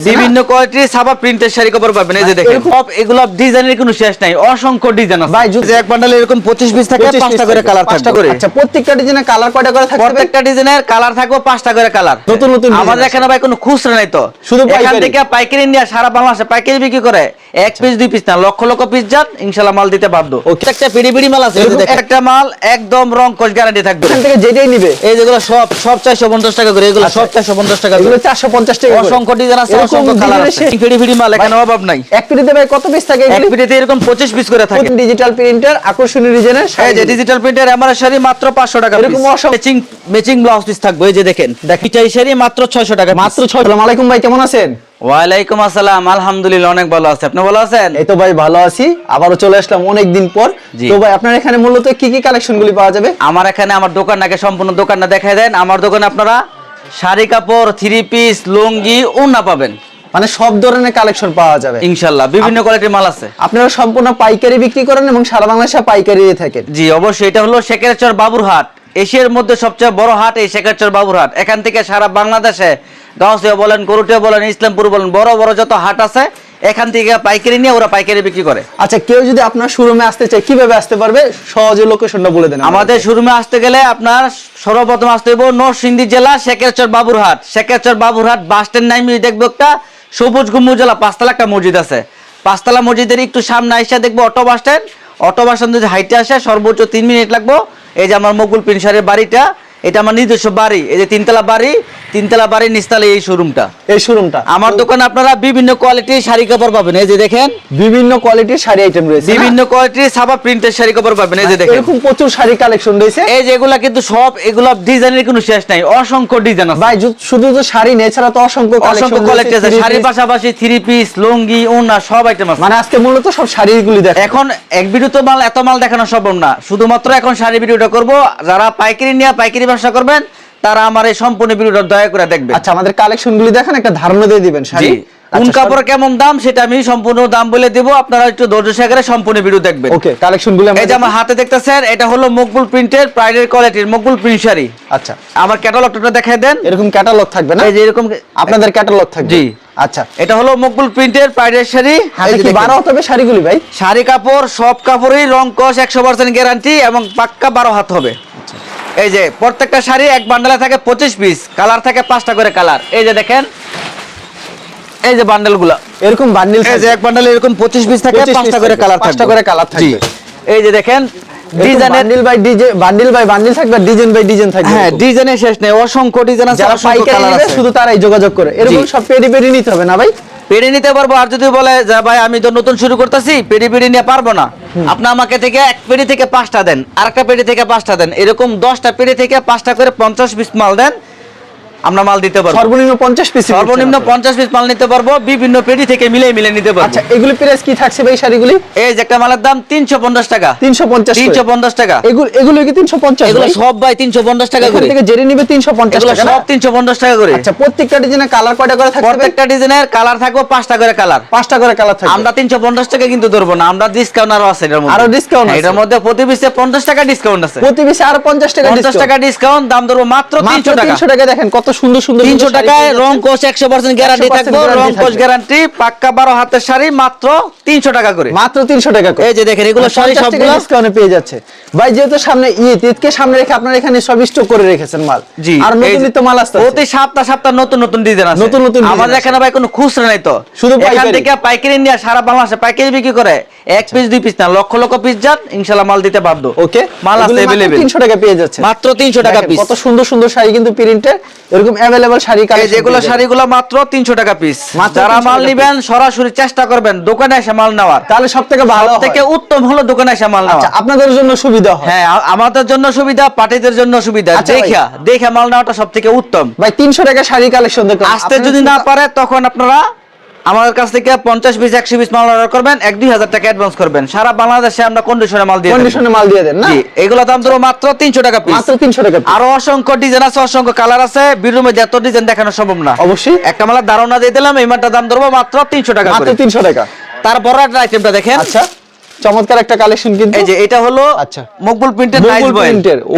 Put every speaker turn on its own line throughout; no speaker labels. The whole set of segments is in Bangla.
বিভিন্ন কোয়ালিটির ছাপা প্রিন্টের শাড়ি কাপড় পাবেন এই যে দেখেন। সব এগুলো ডিজাইনের কোনো শেষ নাই অসংখ্য ডিজাইন আছে।
ভাই, যদি-
এক বান্ডালে এরকম 25 পিস থাকে
25
পাঁচটা করে কালার
পাঁচটা
করে।
আচ্ছা প্রত্যেকটা ডিজাইনের কালার কয়টা করে থাকবে
প্রত্যেকটা ডিজাইনের কালার থাকবে পাঁচটা করে কালার
নতুন নতুন
আমাদের এখানে ভাই কোনো খুচরা নাই তো।
শুধু
এখান
পাইকারি।
থেকে পাইকারি নিয়ে সারা বাংলাদেশে পাইকারি বিক্রি করে। এক পিস দুই পিস না লক্ষ লক্ষ পিস যান ইনশাআল্লাহ মাল দিতে বাধ্য। একটা পিড়ি পিড়ি মাল আছে একটা মাল একদম রং কোচ গ্যারান্টি থাকবে।
এখান থেকে যেটাই নিবে।
এই যেগুলো সব সব চারশো পঞ্চাশ টাকা করে এগুলো সব চারশো পঞ্চাশ টাকা
এগুলো চারশো পঞ্চাশ টাকা
অসংখ্য ডিজাইন আছে অসংখ্য কালার আছে। ফিড়ি ফিড়ি মাল এখানে অভাব নাই।
এক পিটিতে ভাই কত পিস থাকে
এক পিড়িতে এরকম পঁচিশ পিস করে থাকে।
ডিজিটাল প্রিন্টার আকর্ষণীয় ডিজাইনের
এই যে ডিজিটাল প্রিন্টের আমার শাড়ি মাত্র পাঁচশো টাকা
এরকম অসংখ্য-
ম্যাচিং ম্যাচিং ব্লাউজ পিস থাকবে এই যে দেখেন। দেখিটাই শাড়ি মাত্র ছয়শো টাকা
মাত্র ছয় সালাম আলাইকুম ভাই কেমন আছেন?
ওয়ালাইকুম আসসালাম আলহামদুলিল্লাহ অনেক ভালো আছে। আপনি ভালো আছেন?
এই তো ভাই ভালো আছি। আবারও চলে আসলাম অনেক দিন পর তো ভাই আপনার এখানে মূলত কি কি কালেকশন গুলি পাওয়া যাবে?
আমার এখানে আমার দোকান সম্পূর্ণ দোকানটা দেখাই দেন। আমার দোকানে আপনারা শাড়ি কাপড় থ্রি পিস লুঙ্গি ওড়না পাবেন।
মানে সব ধরনের কালেকশন পাওয়া যাবে।
ইনশাল্লাহ বিভিন্ন কোয়ালিটির মাল আছে।
আপনারা সম্পূর্ণ পাইকারি বিক্রি করেন এবং সারা বাংলাদেশে পাইকারি থাকেন।
জি অবশ্যই। এটা হলো শেখেরচর বাবুরহাট। এশিয়ার মধ্যে সবচেয়ে বড় হাট এই শেখেরচর বাবুরহাট। এখান থেকে সারা বাংলাদেশে গাঁওসিয়া বলেন গরুটিয়া বলেন ইসলামপুর বলেন বড় বড় যত হাট আছে এখান থেকে পাইকারি নিয়ে ওরা পাইকারি বিক্রি করে।
আচ্ছা কেউ যদি আপনার শোরুমে আসতে চায় কীভাবে আসতে পারবে? সহজে লোকেশনটা বলে দেন
আমাদের শোরুমে আসতে গেলে আপনার সর্বপ্রথম আসতে হইব নরসিংদী জেলা শেখেরচর বাবুরহাট। শেখেরচর বাবুরহাট বাস স্ট্যান্ড নামি দেখব একটা সবুজ গুম্বুজলা পাঁচতলা একটা মসজিদ আছে। পাঁচতলা মসজিদের একটু সামনে আইসা দেখব auto bus stand. Auto bus stand যদি হাইটে আসে সর্বোচ্চ তিন মিনিট লাগবো। এই যে আমার মকুল পিনসারের বাড়িটা এটা আমার নিজস্ব বাড়ি। এই যে তিনতলা বাড়ি তিনতলা বাড়ির নিচতলা এই শোরুমটা
এই শোরুমটা
আমার দোকানে আপনারা বিভিন্ন কোয়ালিটির শাড়ি কাপড় পাবেন। এই যে দেখেন।
বিভিন্ন কোয়ালিটির শাড়ি আইটেম রয়েছে
বিভিন্ন কোয়ালিটির সাবা প্রিন্টের শাড়ি কাপড় পাবেন। এই যে দেখেন।
এরকম প্রচুর শাড়ি কালেকশন রয়েছে।
এই যে এগুলা কিন্তু সব এগুলা ডিজাইনের কোনো শেষ নাই। অসংখ্য ডিজাইন আছে।
ভাই শুধু তো শাড়ি নেই এছাড়া তো অসংখ্য
অসংখ্য কোয়ালিটি আছে। শাড়ির পাশাপাশি থ্রি পিস লুঙ্গি ওনা সব আইটেম আছে।
মানে আজকে মূলত সব শাড়িগুলি দেখ
এখন এক ভিডিও তো মাল এত মাল দেখানো সম্ভব না। শুধুমাত্র এখন শাড়ি ভিডিওটা করব। যারা পাইকারি নিয়ে পাইকারি ব্যবসা করবেন তারা আমার এই সম্পূর্ণ ভিডিওটা দয়া করে দেখবেন।
আচ্ছা আমাদের কালেকশন গুলি দেখেন একটা ধারণা দিয়ে দিবেন শাড়ি।
কোন কাপড় কেমন দাম সেটা আমি সম্পূর্ণ দাম বলে দেব। আপনারা একটু ধৈর্য সহকারে সম্পূর্ণ ভিডিও দেখবেন।
ওকে কালেকশন গুলি
এই যে আমার হাতে দেখতেছেন এটা হলো মকবুল প্রিন্টের প্রাইডের কোয়ালিটির মকবুল প্রিন্ট শাড়ি।
আচ্ছা।
আমার ক্যাটালগটা দেখাই দেন।
এরকম ক্যাটালগ থাকবে না?
এই যে এরকম
আপনাদের ক্যাটালগ থাকবে?
জি।
আচ্ছা।
এটা হলো মকবুল প্রিন্টের প্রাইডের শাড়ি।
হাতে কি। বারো হতে হবে শাড়িগুলি ভাই?
শাড়ি কাপড় সব কাপড়ই রং কস একশো পার্সেন্ট গ্যারান্টি এবং পাক্কা বারো হাত হবে। এই যে প্রত্যেকটা শাড়ি এক বান্ডেলে থাকে পঁচিশ পিস কালার থাকে পাঁচটা করে কালার এই যে দেখেন এই যে বান্ডেলগুলা
এরকম বান্ডেল
এই যে এক বান্ডেল এরকম পঁচিশ পিস থাকে পাঁচটা করে কালার
পাঁচটা করে কালার থাকে
এই যে দেখেন ডিজাইনের
বান্ডিল বাই ডিজে বান্ডিল বাই বান্ডিল থাকবে ডিজাইন বাই ডিজাইন থাকবে
হ্যাঁ ডিজাইনের শেষ নেই অসংখ্য ডিজাইন আছে
যারা পাইকারি নেবে শুধু তারাই যোগাযোগ করে। এরকম সব পেডি পেডি নিতে হবে না ভাই?
পেড়ে নিতে পারব আর যদি বলে যে ভাই আমি তো নতুন শুরু করতেছি পেড়ি পেড়ি নিয়ে পারব না। আপনি আমাকে থেকে এক পেড়ি থেকে পাঁচটা দেন আরেকটা পেড়ি থেকে পাঁচটা দেন। এরকম দশটা পেড়ি থেকে পাঁচটা করে পঞ্চাশ পিস মাল দেন আমরা মাল দিতে পারব।
সর্বনিম্ন পঞ্চাশ পিস
সর্বনিম্ন পঞ্চাশ পিস মাল নিতে পারব বিভিন্ন পেড়ি থেকে মিলে মিলে নিতে পারব।
আচ্ছা এগুলি প্রাইস কি থাকছে ভাই শাড়িগুলি?
এই যে একটা মালের দাম তিনশো পঞ্চাশ টাকা।
তিনশো পঞ্চাশ
তিনশো পঞ্চাশ টাকা।
এগুলো এগুলো কি তিনশো পঞ্চাশ
এগুলো সব ভাই তিনশো পঞ্চাশ টাকা করে।
থেকে জেনে নিবে তিনশো পঞ্চাশ
এগুলো
টাকা
সব তিনশো পঞ্চাশ টাকা করে।
আচ্ছা প্রত্যেকটা ডিজাইনে কালার কয়টা করে থাকবে
প্রত্যেকটা ডিজাইনের কালার থাকবে পাঁচটা করে কালার
পাঁচটা করে কালার থাকবে।
আমরা তিনশো পঞ্চাশ টাকা কিন্তু ধরবো না আমরা ডিসকাউন্ট আরও আছে এটার মধ্যে।
আরও discount
হ্যাঁ,
আছে।
এটার মধ্যে প্রতি পিসে পঞ্চাশ টাকা ডিসকাউন্ট আছে।
প্রতি পিসে আরও পঞ্চাশ টাকা
পঞ্চাশ টাকা ডিসকাউন্ট দাম ধরবো মাত্র
মাত্র
তিনশো টাকা।
তিনশো টাকা দেখেন কত সুন্দর সুন্দর
তিনশো
সুন্দর শাড়ি
টাকায় রং একশো পার্সেন্ট গ্যারান্টি
100%
থাকব রং
থাকবে।
গ্যারান্টি পাক্কা বারো হাতের শাড়ি মাত্র তিনশো টাকা করে।
মাত্র তিনশো টাকা করে।
এই যে দেখেন এগুলো শাড়ি সবগুলো
ডিসকাউন্টে পেয়ে যাচ্ছে। ভাই যেহেতু সামনে ঈদ ঈদকে সামনে রেখে আপনারা এখানে সব স্টক করে রেখেছেন মাল।
জি
আর নতুন নিত্য মাল আসতে
প্রতি সপ্তাহ সপ্তাহ নতুন নতুন ডিজাইন আছে।
নতুন নতুন
আমাদের। এখানে ভাই কোনো খুচরা নাই তো।
শুধু
এখান থেকে পাইকারি নিয়ে সারা বাংলাদেশে পাইকারি বিক্রি করে। এক পিস দুই পিস না লক্ষ লক্ষ পিস যান ইনশাল্লাহ মাল দিতে বাধ্য।
ওকে
মাল আছে অ্যাভেলেবেল
তিনশো টাকা পেয়ে যাচ্ছে।
মাত্র তিনশো টাকা পিস
কত সুন্দর সুন্দর শাড়ি কিন্তু প্রিন্টের এরকম অ্যাভেলেবল শাড়ি collection
যেগুলো শাড়িগুলো মাত্র তিনশো টাকা পিস যারা মাল নিবেন সরাসরি চেষ্টা করবেন দোকানে এসে মাল নেওয়ার।
তাহলে সব থেকে ভালো
থেকে উত্তম হলো দোকানে এসে মাল নেওয়া।
আচ্ছা আপনাদের জন্য সুবিধা হয়।
হ্যাঁ আমাদের জন্য সুবিধা পার্টিদের জন্য সুবিধা।
আচ্ছা ভাই।
দেখা দেখে মাল নেওয়াটা সব থেকে উত্তম।
ভাই তিনশো টাকা শাড়ি কালেকশন দেখুন
আসতে যদি না পারে তখন আপনারা আমাদের কাছ থেকে পঞ্চাশ পিস একশো পিস মাল অর্ডার করবেন এক দুই হাজার টাকা অ্যাডভান্স করবেন। সারা বাংলাদেশে আমরা কন্ডিশনে মাল দিয়ে
কন্ডিশনে মাল দিয়ে দেন না?
এগুলো দাম ধরো মাত্র তিনশো টাকা পিস
মাত্র তিনশো টাকা
আরও অসংখ্য ডিজাইন আছে অসংখ্য কালার আছে বিরুর মধ্যে এত ডিজাইন দেখানো সম্ভব না।
অবশ্যই।
একটা মালের ধারণা দিয়ে দিলাম এই মালটা দাম ধরবো মাত্র তিনশো টাকা
মাত্র তিনশো টাকা।
তারপর একটা আইটেমটা দেখেন।
আচ্ছা চমৎকার একটা কালেকশন কিন্তু।
এই যে এটা হলো
আচ্ছা।
মকবুল প্রিন্টের নাইস বয়েল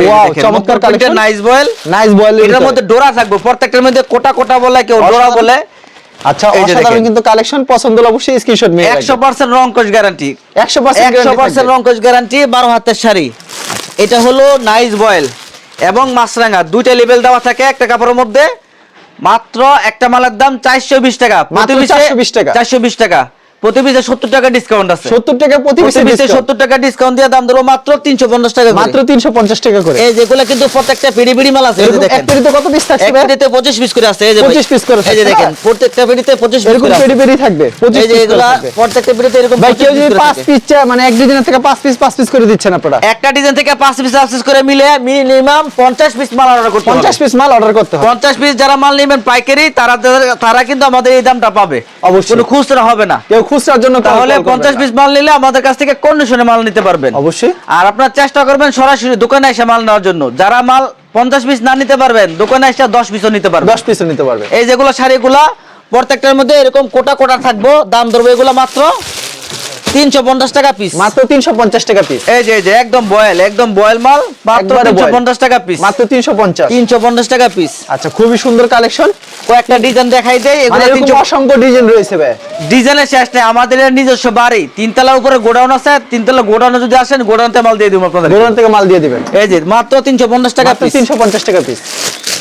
wow, চমৎকার collection।
Nice voile
nice voile
এটার মধ্যে ডোরা থাকবে প্রত্যেকটার মধ্যে কোটা কোটা বলে কেউ ডোরা বলে।
আচ্ছা অসাধারণ। কিন্তু কালেকশন পছন্দ হলে অবশ্যই স্ক্রিনশট নিয়ে
একশো পার্সেন্ট রং কোচ গ্যারান্টি
একশো পার্সেন্ট
একশো পার্সেন্ট রং কোচ গ্যারান্টি বারো হাতের শাড়ি। এটা হলো নাইস বয়েল এবং মাছরাঙা। দুইটা লেভেল দেওয়া থাকে একটা কাপড়ের মধ্যে। মাত্র একটা মালের দাম চারশো বিশ টাকা।
মাত্র 420 টাকা।
চারশো বিশ টাকা। প্রতি পিসে সত্তর টাকা ডিসকাউন্ট আছে।
সত্তর টাকা প্রতি পিসে
পিসে সত্তর টাকা ডিসকাউন্ট দিয়ে দাম ধরবো মাত্র তিনশো পঞ্চাশ টাকা
মাত্র
মাত্র
তিনশো পঞ্চাশ টাকা করে।
এই যেগুলো কিন্তু প্রত্যেকটা পিড়ি পিড়ি মাল আছে এই দেখেন।
এক পেটিতে কত পিস
এক? পিড়িতে পঁচিশ পিস করে আছে এই যে
25 piece করে
এই যে দেখেন প্রত্যেকটা পিড়িতে পঁচিশ পিস করে।
পেটি পেটি থাকবে পঁচিশ
এই যে এগুলা প্রত্যেকটা পিড়িতে এরকম
ভাই কেউ যদি
piece করে
পাঁচ
থাকে।
পিস চায় মানে এক ডিজাইনের থেকে পাঁচ পিস পাঁচ পিস করে দিচ্ছেন আপনারা।
একটা ডিজাইন থেকে পাঁচ পিস অ্যাক্সেস করে মিলে মিনিমাম পঞ্চাশ পিস মাল অর্ডার করতে হবে।
পঞ্চাশ পিস মাল অর্ডার করতে হবে।
পঞ্চাশ পিস যারা মাল নেবেন পাইকারি তারা তারা কিন্তু আমাদের এই দামটা পাবে।
অবশ্যই।
কোনো খুচরা হবে না।
কেউ খুচরার জন্য
তাহলে
করবেন
পঞ্চাশ
না।
পিস মাল নিলে আমাদের কাছ থেকে কন্ডিশনে মাল নিতে পারবেন।
অবশ্যই।
আর আপনার চেষ্টা করবেন সরাসরি দোকানে এসে মাল নেওয়ার জন্য। যারা মাল পঞ্চাশ পিস না নিতে পারবেন দোকানে এসে দশ পিসও নিতে পারবেন।
দশ পিসও নিতে পারবেন।
এই যেগুলো শাড়িগুলা প্রত্যেকটার মধ্যে এরকম কোটা কোটা থাকব দাম ধরবো এগুলো মাত্র তিনশো পঞ্চাশ টাকা পিস
মাত্র টাকা পিস
এই যে এই যে একদম বয়েল একদম বয়েল মাল মাত্র
একবারে
তিনশো
boil।
পঞ্চাশ টাকা পিস
মাত্র তিনশো পঞ্চাশ।
তিনশো পঞ্চাশ টাকা পিস
আচ্ছা খুবই সুন্দর কালেকশন
কয়েকটা ডিজাইন দেখাই দেয়
মানে
এগুলো
অসংখ্য ডিজাইন রয়েছে ভাই।
ডিজাইনের শেষ নেই আমাদের নিজস্ব বাড়ি। তিনতলা উপরে গোডাউন আছে তিনতলা গোডাউনে যদি আসেন গোডাউনতে মাল দিয়ে দিব আপনাদের
দোকান থেকে মাল দিয়ে দিবেন।
এই যে মাত্র তিনশো পঞ্চাশ টাকা পিস
তিনশো পঞ্চাশ টাকা পিস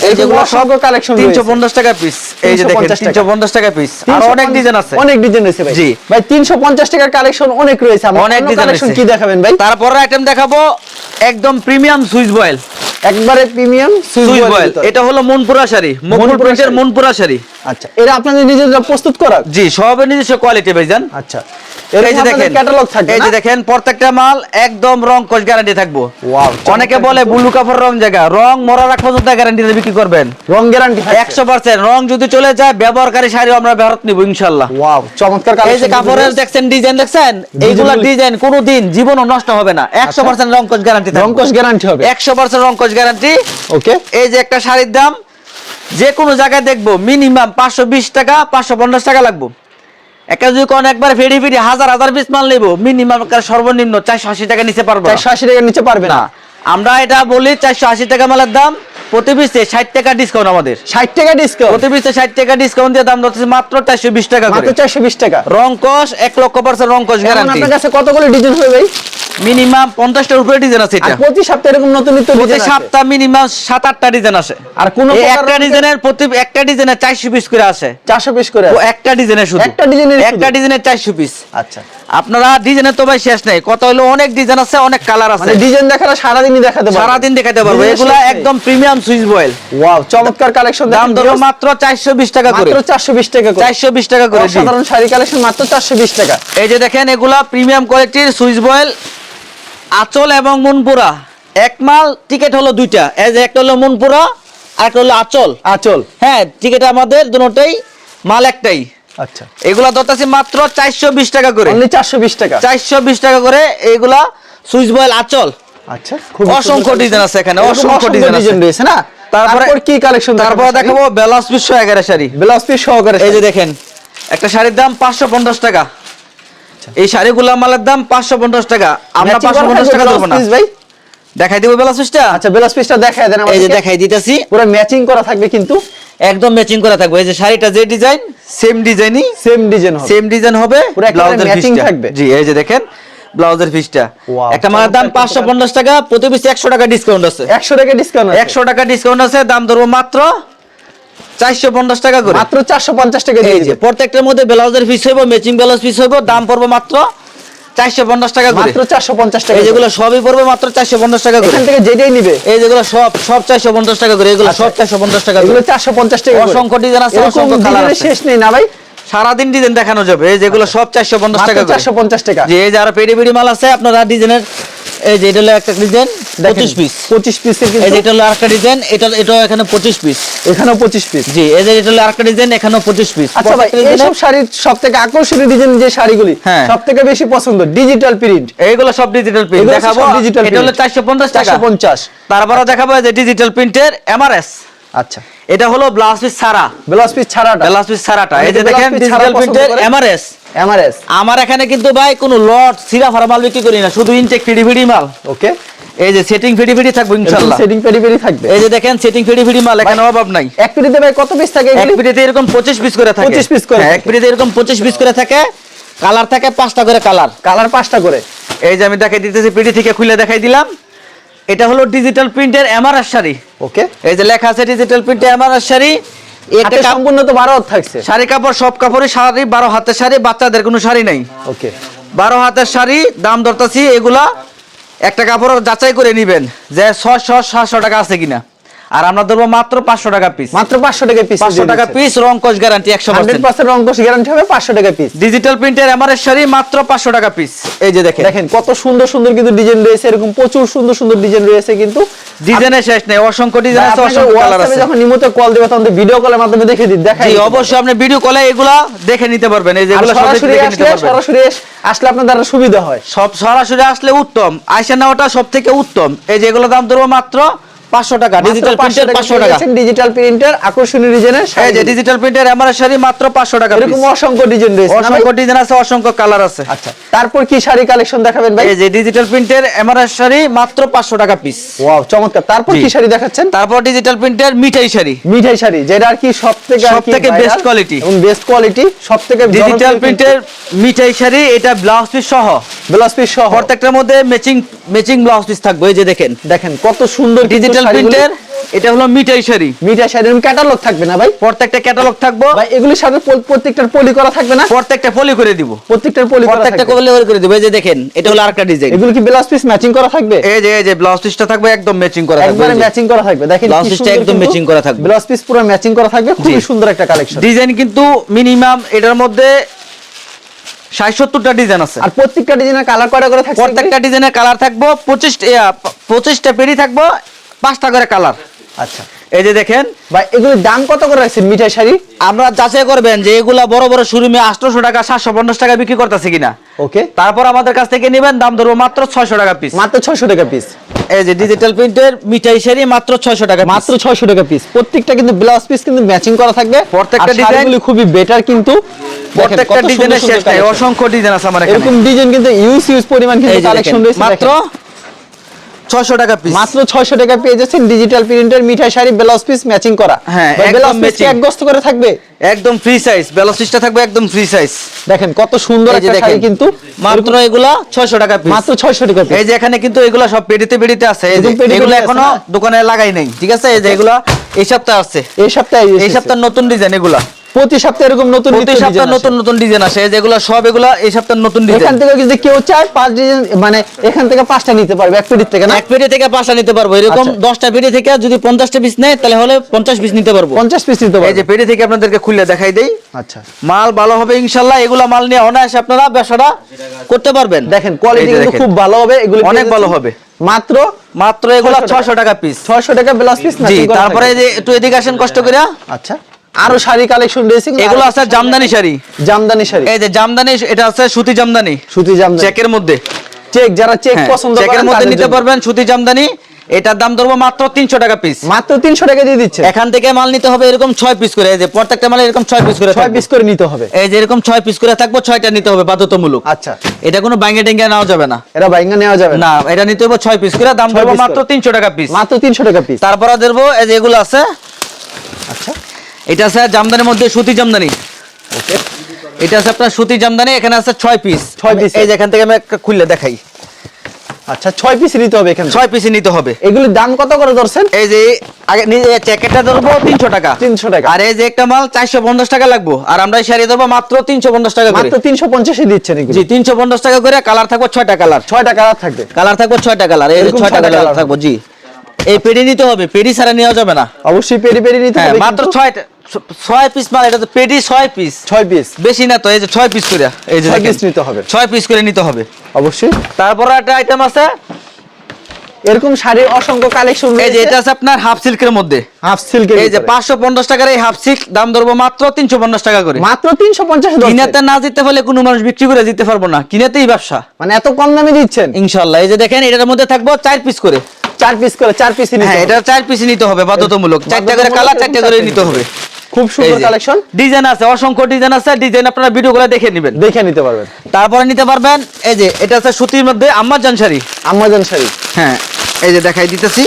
এই যেগুলো সব
কালেকশন
তিনশো পঞ্চাশ টাকা পিস এই যে দেখেন
350 টাকা।
পিস আর অনেক ডিজাইন আছে।
অনেক ডিজাইন রয়েছে ভাই।
জি।
ভাই তিনশো পঞ্চাশ টাকার কালেকশন অনেক রয়েছে। আমরা
অনেক
কালেকশন কি দেখাবেন ভাই?
তারপরে আইটেম দেখাবো একদম প্রিমিয়াম সুইচ বয়েল
একবারে প্রিমিয়াম
সুইচ বয়েল এটা হলো মনপুরা শাড়ি। মনপুরা
শাড়ি। আচ্ছা এটা আপনাদের নিজেরা প্রস্তুত করা?
জি সবের নিজস্ব কোয়ালিটি ভাইজান।
আচ্ছা।
এই যে দেখেন
ক্যাটালগ থাকবে
এই যে দেখেন প্রত্যেকটা মাল একদম রং কোচ গ্যারান্টি থাকব।
Wow,
অনেকে বলে ব্লু কাপড় রং জায়গা রং মরা রাখ পর্যন্ত গ্যারান্টি বিক্রি করবেন।
রং গ্যারান্টি
একশো পার্সেন্ট রং যদি চলে যায় ব্যবহারকারী শাড়ি আমরা ভারত নিব ইনশাল্লাহ।
ওয়াও চমৎকার
এই যে কাপড়ের দেখছেন ডিজাইন দেখছেন? এইগুলা ডিজাইন কোনো দিন জীবনও নষ্ট হবে না। একশো
আচ্ছা।
পার্সেন্ট রং কোচ গ্যারান্টি
রংকশ গ্যারান্টি হবে।
একশো পার্সেন্ট রং কোচ গ্যারান্টি
ওকে
এই যে একটা শাড়ির দাম যে কোনো জায়গায় দেখব মিনিমাম পাঁচশো বিশ টাকা পাঁচশো পঞ্চাশ টাকা লাগবো। একটা যদি কোন একবার ফেরি ফেরি হাজার হাজার পিস মাল নেব মিনিমাম সর্বনিম্ন চারশো আশি টাকা নিচে পারব
চারশো আশি টাকার নিচে পারবে না।
আমরা এটা বলি চারশো আশি টাকা মালের দাম প্রতি পিসে ষাট টাকা ডিসকাউন্ট আমাদের।
ষাট টাকা ডিসকাউন্ট
প্রতি পিসে ষাট টাকা ডিসকাউন্ট দিয়ে দাম ধরতেছে মাত্র চারশো বিশ টাকা
মাত্র চারশো বিশ টাকা।
রং কস এক লক্ষ পার্সেন্ট রং কস গ্যারান্টি
আপনার কাছে কতগুলো ডিজাইন হবে ভাই?
মিনিমাম পঞ্চাশটার উপরে ডিজাইন আছে এটা।
প্রতি সপ্তাহে এরকম নতুন নিত্য
প্রতি সপ্তাহ মিনিমাম সাত আটটা ডিজাইন আসে।
আর কোনো
একটা ডিজাইনের প্রতি একটা ডিজাইনের চারশো পিস করে আসে।
চারশো পিস করে
ও একটা ডিজাইনের শুধু।
একটা ডিজাইনের?
একটা ডিজাইনের চারশো পিস
আচ্ছা।
আপনারা ডিজাইনের তো ভাই শেষ নেই। কত হলো অনেক ডিজাইন আছে অনেক কালার আছে।
মানে ডিজাইন দেখালে সারাদিনই দেখাতে পারবে।
সারাদিন দেখাতে পারব। এগুলা একদম প্রিমিয়াম সুইচ বয়েল
ওয়াও চমৎকার কালেকশন
দাম ধরো মাত্র চারশো বিশ টাকা করে।
মাত্র চারশো বিশ টাকা করে।
চারশো বিশ টাকা করে
সাধারণ শাড়ি কালেকশন মাত্র চারশো বিশ টাকা।
এই যে দেখেন এগুলা প্রিমিয়াম কোয়ালিটির সুইচ বয়েল আঁচল এবং মনপুরা। এক মাল টিকিট হলো দুইটা। একটা হলো মনপুরা আর একটা হলো আঁচল।
আচল।
হ্যাঁ টিকিট আমাদের দুটোই মাল একটাই।
আচ্ছা।
এগুলা দরতাছি মাত্র চারশো বিশ টাকা করে।
চারশো বিশ টাকা?
চারশো বিশ টাকা করে এইগুলা সুইচ বয়েল আঁচল।
আচ্ছা খুব
অসংখ্য ডিজাইন আছে এখানে অসংখ্য ডিজাইন
রয়েছে না?
তারপরে
কি কালেকশন
তারপরে দেখাবো বেলাস বিশ্ব এগারো শাড়ি।
ব্লাউজ পিস সহকারে
এই যে দেখেন একটা শাড়ির দাম পাঁচশো পঞ্চাশ টাকা। এই শাড়িগুলা মালের দাম পাঁচশো পঞ্চাশ টাকা। আমরা পাঁচশো পঞ্চাশ টাকা দেবো না।
ভাই।
দেখাই দিব বেলাস পিসটা
আচ্ছা ব্লাউজ পিসটা দেখায় দেন
এই যে দেখাই দিতেছি।
পুরো ম্যাচিং করা থাকবে কিন্তু।
একদম ম্যাচিং করা থাকবে। এই যে শাড়িটা যে ডিজাইন সেম ডিজাইনই
সেম ডিজাইন হবে।
সেম ডিজাইন হবে
পুরো
ব্লাউজের পিসটা
থাকবে।
জি এই যে দেখেন ব্লাউজের পিসটা একটা মালের দাম
চমৎকার
পাঁচশো পঞ্চাশ টাকা প্রতি পিস একশো টাকা ডিসকাউন্ট আছে।
একশো টাকা ডিসকাউন্ট
একশো টাকা ডিসকাউন্ট আছে দাম ধরবো মাত্র চারশো পঞ্চাশ টাকা করে
মাত্র চারশো পঞ্চাশ টাকা দিয়ে
এই যে প্রত্যেকটার মধ্যে ব্লাউজের পিস হইব ম্যাচিং ব্লাউজ পিস হইব দাম পড়ব মাত্র চারশো পঞ্চাশ টাকা
মাত্র চারশো পঞ্চাশ টাকা
যেগুলো সবই পড়বে মাত্র চারশো পঞ্চাশ টাকা করে
থেকে যেটাই নিবে
এই যেগুলো সব সব চারশো পঞ্চাশ টাকা করে এগুলো
আচ্ছা।
সব চারশো পঞ্চাশ টাকা
এগুলো চারশো পঞ্চাশ টাকা
অসংখ্য ডিজাইন আছে, অসংখ্য কালার।
শেষ নেই না ভাই
সারাদিন ডিজাইন দেখানো যাবে এই যেগুলো সব চারশো পঞ্চাশ টাকা করে
চারশো পঞ্চাশ টাকা
যে এই যে আরও পেডি পেডি মাল আছে আপনারা ডিজাইনের এই যে এটা হলো একটা ডিজাইন পঁচিশ পিস
পঁচিশ পিসের
এই যে এটা হলো আরেকটা ডিজাইন এটা এটাও এখানে পঁচিশ পিস
এখানেও পঁচিশ পিস
জি এই যে এটা হলো আরেকটা ডিজাইন এখানেও পঁচিশ পিস
আচ্ছা ভাই শাড়ির সব থেকে আকর্ষণীয় ডিজাইন যে শাড়িগুলি
হ্যাঁ।
সব থেকে বেশি পছন্দ ডিজিটাল প্রিন্ট
এইগুলো সব ডিজিটাল প্রিন্ট দেখাবো এটা হলো
print।
চারশো পঞ্চাশ টাকা।
চারশো পঞ্চাশ।
তারপরে দেখাবো এই যে ডিজিটাল প্রিন্টের এমআরএস
আচ্ছা।
এটা হলো ব্লাউজ পিস ছাড়া।
ব্লাউজ পিস ছাড়াটা।
ব্লাউজ পিস ছাড়াটা। এই যে দেখেন ডিজিটাল প্রিন্টের এমআরএস
এমআরএস
আমার এখানে কিন্তু ভাই কোনো লট সিরা ফারা মাল বিক্রি করি না শুধু ইনটেক ফিডি ফিডি মাল।
ওকে।
এই যে সেটিং ফিডি ফিডি থাকবে ইনশাআল্লাহ
সেটিং পেরি পেরি থাকবে।
এই যে দেখেন সেটিং ফিডি ফিডি মাল এখানে অভাব নাই।
এক পিটিতে ভাই কত পিস থাকে
এক পিডিতে এরকম 25 পিস করে থাকে।
25 piece করে
হ্যাঁ, এক। পিডিতে এরকম 25 পিস করে থাকে। কালার থাকে পাঁচটা করে কালার।
কালার পাঁচটা করে।
এই যে আমি দেখাই দিতেছি পিডি থেকে খুলে দেখাই দিলাম। এটা হলো ডিজিটাল প্রিন্টের এমআরআর শাড়ি।
ওকে
এই যে লেখা আছে ডিজিটাল প্রিন্টে এমআরএস শাড়ি। এটা
সম্পূর্ণ তো বারো হাত থাকছে।
শাড়ি কাপড় সব কাপড়ই শাড়ি বারো হাতের শাড়ি বাচ্চাদের কোনো শাড়ি নাই।
ওকে
বারো হাতের শাড়ি দাম দরতাছি এগুলা। একটা কাপড় যাচাই করে নেবেন যে 600 700 টাকা আছে কিনা। আর আমরা ধরবো মাত্র পাঁচশো টাকা পিস
মাত্র পাঁচশো টাকা পিস
পাঁচশো টাকা পিস রং গ্যারান্টি একশো
পার্সেন্ট রঙ্কশ গ্যারান্টি হবে পাঁচশো টাকা পিস
ডিজিটাল প্রিন্টের এমআরএস শাড়ি মাত্র পাঁচশো টাকা পিস এই যে দেখেন
দেখেন। কত সুন্দর সুন্দর কিন্তু ডিজাইন রয়েছে এরকম প্রচুর সুন্দর সুন্দর ডিজাইন রয়েছে কিন্তু
ডিজাইনের শেষ নেই অসংখ্য ডিজাইন আছে অসংখ্য কালার আছে।
যখন নিমতে কল দেবে তখন ভিডিও কলের মাধ্যমে দেখে দিন দেখাই
অবশ্যই আপনি ভিডিও কলে এগুলা দেখে নিতে পারবেন এই যেগুলো
সরাসরি আসলে সরাসরি আসলে আপনার সুবিধা হয়।
সব সরাসরি আসলে উত্তম আইসা নেওয়াটা সব থেকে উত্তম। এই যে এগুলো দাম ধরবো মাত্র পাঁচশো টাকা ডিজিটাল প্রিন্টের পাঁচশো টাকা।
ডিজিটাল প্রিন্টার আকর্ষণীয় ডিজাইনের
এই যে ডিজিটাল প্রিন্টের এমআরএস শাড়ি মাত্র পাঁচশো টাকা
এরকম অসংখ্য ডিজাইন রয়েছে।
অসংখ্য ডিজাইন আছে অসংখ্য কালার আছে।
আচ্ছা তারপর কি শাড়ি কালেকশন দেখাবেন ভাই?
এই যে ডিজিটাল প্রিন্টের এমআরএস শাড়ি মাত্র পাঁচশো টাকা পিস
ওয়াও চমৎকার। তারপর কি শাড়ি দেখাচ্ছেন?
তারপর ডিজিটাল প্রিন্টের মিঠাই শাড়ি।
মিঠাই শাড়ি যেটা আর কি সব আর কি
সবথেকে
viral
best
এবং বেস্ট কোয়ালিটি সব
ডিজিটাল প্রিন্টের মিঠাই শাড়ি এটা ব্লাউজ পিস সহ।
ব্লাউজ পিস সহ।
প্রত্যেকটার মধ্যে ম্যাচিং ম্যাচিং ব্লাউজ পিস থাকবে এই যে দেখেন।
দেখেন কত সুন্দর কিন্তু
ডিজিটাল প্রিন্টের? এটা হলো মিঠাই শাড়ি।
মিঠাই শাড়ির ক্যাটালগ থাকবে না ভাই?
প্রত্যেকটা ক্যাটালগ থাকব।
ভাই এগুলির সাথে প্রত্যেকটার পলি করা থাকবে না?
প্রত্যেকটা পলি করে দিব।
প্রত্যেকটার পলি
প্রত্যেকটা
থাকবে।
পলি করে দিব। এই যে দেখেন এটা হলো আরেকটা ডিজাইন
এগুলো কি ব্লাউজ পিস ম্যাচিং করা থাকবে?
এই যে এই যে ব্লাউজ পিসটা থাকবে একদম ম্যাচিং করা থাকবে।
একবারে ম্যাচিং করা থাকবে। দেখেন
Blouse piece-টা একদম matching করা থাকবে।
ব্লাউজ পিস পুরো ম্যাচিং করা থাকবে। খুবই
জি।
সুন্দর একটা কালেকশন
ডিজাইন কিন্তু মিনিমাম এটার মধ্যে ষাট ডিজাইন আছে।
আর প্রত্যেকটা ডিজাইনের কালার কয়টা করে থাকছে?
প্রত্যেকটা ডিজাইনের কালার থাকব পঁচিশ পঁচিশটা পেরি থাকব পাঁচটা করে কালার।
আচ্ছা।
এই যে দেখেন
ভাই এগুলোর দাম কত করে রাখছেন মিঠাই শাড়ি?
আমরা যাচাই করবেন যে এগুলা বড় বড় শোরুমে আটশোশো টাকা সাতশো পঞ্চাশ টাকা বিক্রি করতেছে কিনা।
ওকে।
তারপর আমাদের কাছ থেকে নেবেন দাম ধরবো মাত্র ছয়শো টাকা পিস
মাত্র ছয়শো টাকা পিস
এই যে ডিজিটাল প্রিন্টের মিঠাই শাড়ি মাত্র ছয়শো টাকা
মাত্র ছয়শো টাকা পিস প্রত্যেকটা কিন্তু ব্লাউজ পিস কিন্তু ম্যাচিং করা থাকবে।
প্রত্যেকটা design-
খুবই বেটার কিন্তু।
প্রত্যেকটা ডিজাইনের শেষ নাই অসংখ্য ডিজাইন আছে আমার এখানে।
এরকম ডিজাইন কিন্তু ইউজ ইউজ পরিমাণ কিন্তু কালেকশন রয়েছে
মাত্র। ছয়শো টাকা পিস
মাত্র ছয়শো টাকা পেয়ে যাচ্ছেন ডিজিটাল প্রিন্টের মিঠাই শাড়ি ব্লাউজ পিস ম্যাচিং করা।
হ্যাঁ,
ব্লাউজ পিস
matching।
এক গস্ত করে থাকবে?
একদম ফ্রি সাইজ বেলোসিসটা থাকবে একদম ফ্রি সাইজ
দেখেন কত সুন্দর
এই যে দেখেন
কিন্তু।
মাত্র এগুলা ছয়শো টাকা পিস
মাত্র ছয়শো টাকা piece।
এই যে এখানে কিন্তু এগুলা সব পেডিতে পেডিতে আছে। এই যে এগুলো
এখনও
দোকানে লাগাই নাই ঠিক আছে? এই যে এগুলা এই সপ্তাহে আসছে।
এই সপ্তাহে
এই। সপ্তাহে নতুন ডিজাইন এগুলা।
প্রতি সপ্তাহে এরকম নতুন
প্রতি সপ্তাহে নতুন নতুন ডিজাইন আসে। যেগুলো সব এগুলা এই সপ্তাহে নতুন ডিজাইন এখান
থেকে যদি কেউ চায় পাঁচ ডিজাইন মানে এখান থেকে পাঁচটা নিতে পারবে এক পেডির থেকে না?
এক পেডি থেকে পাঁচটা নিতে পারব। এরকম
আচ্ছা।
দশটা পেডি থেকে যদি পঞ্চাশটা পিস নেয় তাহলে হলে পঞ্চাশ পিস নিতে পারব।
পঞ্চাশ পিস নিতে
এই যে
পারবে
পেডি থেকে আপনাদেরকে খুলে দেখাই দেই।
আচ্ছা।
মাল ভালো হবে ইনশাল্লাহ। এগুলা মাল নিয়ে অনায়াসে আপনারা ব্যবসাটা করতে পারবেন।
দেখেন কোয়ালিটি কিন্তু খুব ভালো হবে। এগুলো
অনেক ভালো হবে।
মাত্র
মাত্র এগুলা
600 টাকা।
ছয়শো টাকা পিস
ছয়শো টাকা ব্লাউজ পিস
জি তারপরে যে একটু এদিকে আসেন কষ্ট করে
আচ্ছা। আরও শাড়ি কালেকশন রয়েছে
এগুলো আছে জামদানি শাড়ি।
জামদানি শাড়ি।
এই যে জামদানি এটা আছে সুতি জামদানি।
সুতি জামদানি।
চেকের মধ্যে।
চেক যারা চেক
হ্যাঁ,
পছন্দ
চেকের মধ্যে নিতে পারবেন সুতি জামদানি। এটার দাম ধরবো মাত্র তিনশো টাকা পিস
মাত্র তিনশো টাকা দিয়ে দিচ্ছে।
এখান থেকে মাল নিতে হবে এরকম ছয় পিস করে। এই যে প্রত্যেকটা মালে এরকম ছয় পিস করে
ছয় পিস করে নিতে হবে।
এই যে এরকম ছয় পিস করে থাকব ছয়টা নিতে হবে বাধ্যতামূলক।
আচ্ছা।
এটা কোনো ব্যাঙ্গে টেঙ্গে নেওয়া যাবে না।
এটা বাইঙ্গা নেওয়া যাবে না।
এটা নিতে হবে ছয় পিস করে। দাম ধরবো মাত্র তিনশো টাকা পিস
মাত্র তিনশো টাকা পিস
তারপরে দেবো এই যে এগুলো আছে।
আচ্ছা।
এটা আছে জামদানির মধ্যে সুতি জামদানি। এটা আছে আপনার সুতি জামদানি এখানে আছে ছয় পিস
ছয় piece।
এই যে এখান থেকে আমি একটা খুললে দেখাই।
আচ্ছা ছয় পিস নিতে হবে এখানে।
ছয় পিসই নিতে হবে।
এগুলির দাম কত করে ধরছেন?
এই যে আগে জ্যাকেটটা ধরবো তিনশো টাকা।
300 টাকা।
আর এই যে একটা মাল চারশো পঞ্চাশ টাকা লাগবো। আর আমরা এই শাড়ি ধরবো মাত্র তিনশো পঞ্চাশ টাকা
মাত্র তিনশো পঞ্চাশে দিচ্ছেন এগুলো।
জি তিনশো পঞ্চাশ টাকা করে কালার থাকব ছয়টা কালার।
ছয়টা কালার থাকবে।
কালার থাকব ছয়টা কালার। এই ছয়টা কালার। থাকব জি। এই পেডি নিতে হবে পেডি ছাড়া নেওয়া যাবে না।
অবশ্যই পেরি পেরি নিতে
হ্যাঁ
হবে
মাত্র
কিন্তু
ছয়টা ছ- ছয় পিস মাল এটা তো পেডি পিস
পিস
বেশি না তো এই যে পিস করে এই যে
piece নিতে হবে।
পিস করে নিতে হবে।
অবশ্যই।
তারপরে একটা আইটেম আছে।
এরকম শাড়ির অসংখ্য কালেকশন
এই যে এটা আছে আপনার হাফ সিল্কের মধ্যে।
হাফ সিল্কের
এই যে পাঁচশো পঞ্চাশ টাকার এই হাফ সিল্ক দাম ধরবো মাত্র তিনশো পঞ্চাশ টাকা করে।
মাত্র তিনশো পঞ্চাশ
কিনাতে না দিতে পারলে কোনো মানুষ বিক্রি করে দিতে পারব না। কিনাতেই ব্যবসা।
মানে এত কম দামে দিচ্ছেন?
ইনশাল্লাহ এই যে দেখেন এটার মধ্যে থাকব চার পিস করে।
চার পিস করে চার পিস নিতে
হ্যাঁ এটা চার পিস নিতে হবে বাধ্যতামূলক। চারটা করে কালার চারটা করে নিতে হবে।
খুব সুন্দর কালেকশন
ডিজাইন আছে অসংখ্য ডিজাইন আছে ডিজাইন আপনারা ভিডিও করে দেখে নেবেন।
দেখে নিতে পারবেন।
তারপরে নিতে পারবেন এই যে এটা আছে সুতির মধ্যে আম্মাজান শাড়ি।
আম্মাজান শাড়ি।
হ্যাঁ এই যে দেখাই দিতেছি।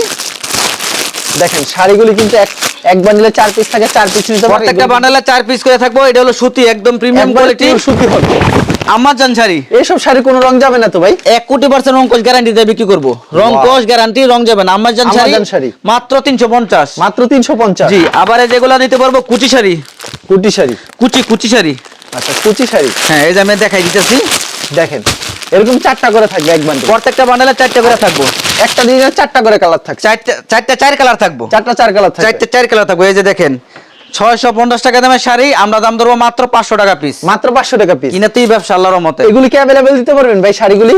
দেখেন শাড়িগুলি কিন্তু এক এক বান্ডিলে চার পিস থাকে চার পিস নিতে পারেন
প্রত্যেকটা বান্ডালে চার পিস করে থাকব এটা হলো সুতি একদম প্রিমিয়াম কোয়ালিটি
সুতি হবে।
আমার জান শাড়ি।
এইসব শাড়ি কোনো রং যাবে না তো ভাই।
এক কোটি পার্সেন্ট রং কোষ গ্যারান্টি দিয়ে বিক্রি করব। রং. কোষ গ্যারান্টি রং যাবে না। আমার জান শাড়ি। মাত্র তিনশো পঞ্চাশ।
মাত্র তিনশো পঞ্চাশ।
জি আবার এই যেগুলো নিতে পারব কুচি শাড়ি।
কুটি শাড়ি।
কুচি কুচি শাড়ি।
আচ্ছা কুচি শাড়ি।
হ্যাঁ এই যে আমি দেখাই দিতেছি।
দেখেন এরকম চারটা করে থাকবে এক বান্ডেল
প্রত্যেকটা বান্ডেলে চারটা করে থাকব।
একটা দিনের চারটা করে কালার থাকবে
চারটা চারটে চার কালার থাকব।
চারটা চার কালার থাকবে।
চারটা চার কালার থাকব। এই যে দেখেন ছয়শো পঞ্চাশ টাকা দামের শাড়ি আমরা দাম ধরবো মাত্র পাঁচশো টাকা পিস
মাত্র পাঁচশো টাকা পিস
কিনাতেই ব্যবসা আল্লাহর মতে
এগুলি কি অ্যাভেলেবেল দিতে পারবেন ভাই শাড়িগুলি?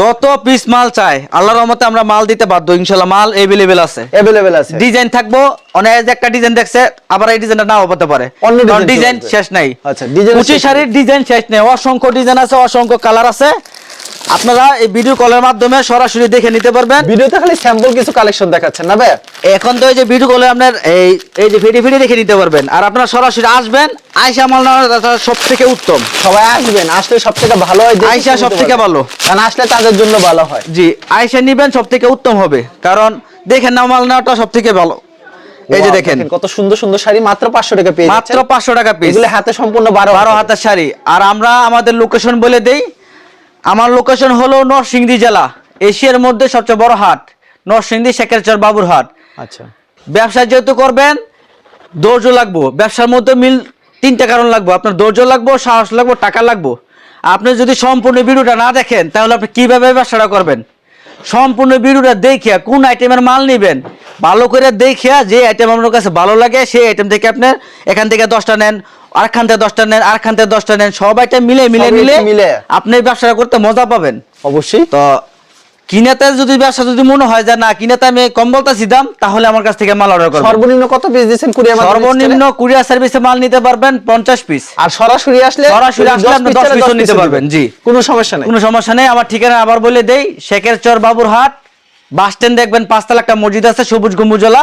যত পিস মাল চাই আল্লাহর রহমতে আমরা মাল দিতে বাধ্য ইনশাল্লাহ মাল এভেলেবেল আছে।
অ্যাভেলেবেল আছে।
ডিজাইন থাকব অনেক একটা ডিজাইন দেখছে আবার এই ডিজাইনটা নাও হতে পারে।
অন্য
ডিজাইন শেষ নাই।
আচ্ছা,
কুচি শাড়ির ডিজাইন শেষ নেই। অসংখ্য ডিজাইন আছে অসংখ্য কালার আছে। আপনারা এই ভিডিও কলের মাধ্যমে সরাসরি দেখে নিতে পারবেন।
ভিডিওতে খালি স্যাম্পল কিছু কালেকশন দেখাচ্ছেন না ভাই
এখন তো এই যে ভিডিও কলে আপনার এই এই যে ভিডিও ভিডিও দেখে নিতে পারবেন। আর আপনারা সরাসরি আসবেন আয়সা মাল নেওয়াটা সব থেকে উত্তম।
সবাই আসবেন আসলে সব থেকে ভালো হয়
আয়শা
কিনতে
সবথেকে ভালো।
কারণ আসলে তাদের জন্য ভালো হয়।
জি আয়সা নিবেন সব থেকে উত্তম হবে। কারণ দেখেন না মাল নেওয়াটা সব থেকে ভালো। এই যে দেখেন।
কত সুন্দর সুন্দর শাড়ি মাত্র পাঁচশো টাকা পেয়ে
মাত্র
যাচ্ছেন।
পাঁচশো টাকা পিস
এগুলো হাতে সম্পূর্ণ বারো
বারো
হাতে।
হাতের শাড়ি। আর আমরা আমাদের লোকেশন বলে দেই আমার লোকেশন হলো নরসিংদী জেলা এশিয়ার মধ্যে সবচেয়ে বড় হাট নরসিংদী শেখেরচর বাবুর হাট
আচ্ছা।
ব্যবসা যেহেতু করবেন ধৈর্য লাগবো। ব্যবসার মধ্যে মিল তিনটা কারণ লাগবো। আপনার ধৈর্য লাগবো সাহস লাগবো টাকা লাগবো। আপনি যদি সম্পূর্ণ ভিডিওটা না দেখেন তাহলে আপনি কীভাবে ব্যবসাটা করবেন? সম্পূর্ণ ভিডিওটা দেখিয়া কোন আইটেমের মাল নেবেন? ভালো করে দেখিয়া যে আইটেম আপনার কাছে ভালো লাগে সেই আইটেম থেকে আপনার এখান থেকে দশটা নেন। আরেকখান থেকে দশটা নেন আরেকখান থেকে দশটা নেন সব আইটেম মিলে মিলে মিলে
মিলে।
আপনি ব্যবসাটা করতে মজা পাবেন।
অবশ্যই।
তো কিনেতে যদি ব্যবসা যদি মনে হয় যে না কিনেতে আমি কম বলতেছি দাম তাহলে আমার কাছ থেকে মাল অর্ডার করবেন।
সর্বনিম্ন কত পিস কুরিয়ার
সর্বনিম্ন কুরিয়ার সার্ভিসে মাল নিতে পারবেন পঞ্চাশ পিস
আর সরাসরি আসলে
সরাসরি আসলে আপনি 10
চাইলে
piece ও
10
নিতে পারবেন, জি।
কোনো সমস্যা নেই।
কোনো সমস্যা নেই। আমার ঠিকানা আবার বলে দেই শেখের চর বাবুরহাট। বাস স্ট্যান্ড দেখবেন পাঁচতলা একটা মসজিদ আছে সবুজ গম্বুজলা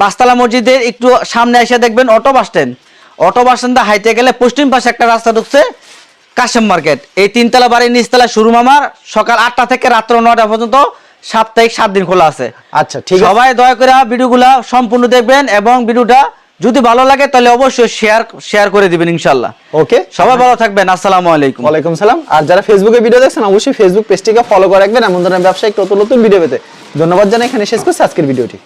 পাঁচতলা মসজিদের একটু সামনে এসে দেখবেন auto bus stand auto bus স্ট্যান্ডে হাইতে গেলে পশ্চিম পাশে একটা রাস্তা ঢুকছে কাশেম মার্কেট। এই তিনতলা বাড়ির নিচতলা শোরুম আমার সকাল আটটা থেকে রাত্র নটা পর্যন্ত সাপ্তাহিক সাত দিন খোলা আছে।
আচ্ছা ঠিক
সবাই দয়া করে ভিডিওগুলো সম্পূর্ণ দেখবেন এবং ভিডিওটা যদি ভালো লাগে তাহলে অবশ্যই শেয়ার শেয়ার করে দিবেন ইনশাল্লাহ
ওকে।
সবাই ভালো থাকবেন আসসালামু আলাইকুম।
ওয়ালাইকুম সালাম। আর যারা ফেসবুকে ভিডিও দেখছেন অবশ্যই ফেসবুক পেজটিকে ফলো করে রাখবেন। এমন ধরনের ব্যবসায়িক নতুন নতুন ভিডিও পেতে। ধন্যবাদ জানাই এখানে শেষ করছি আজকের ভিডিওটি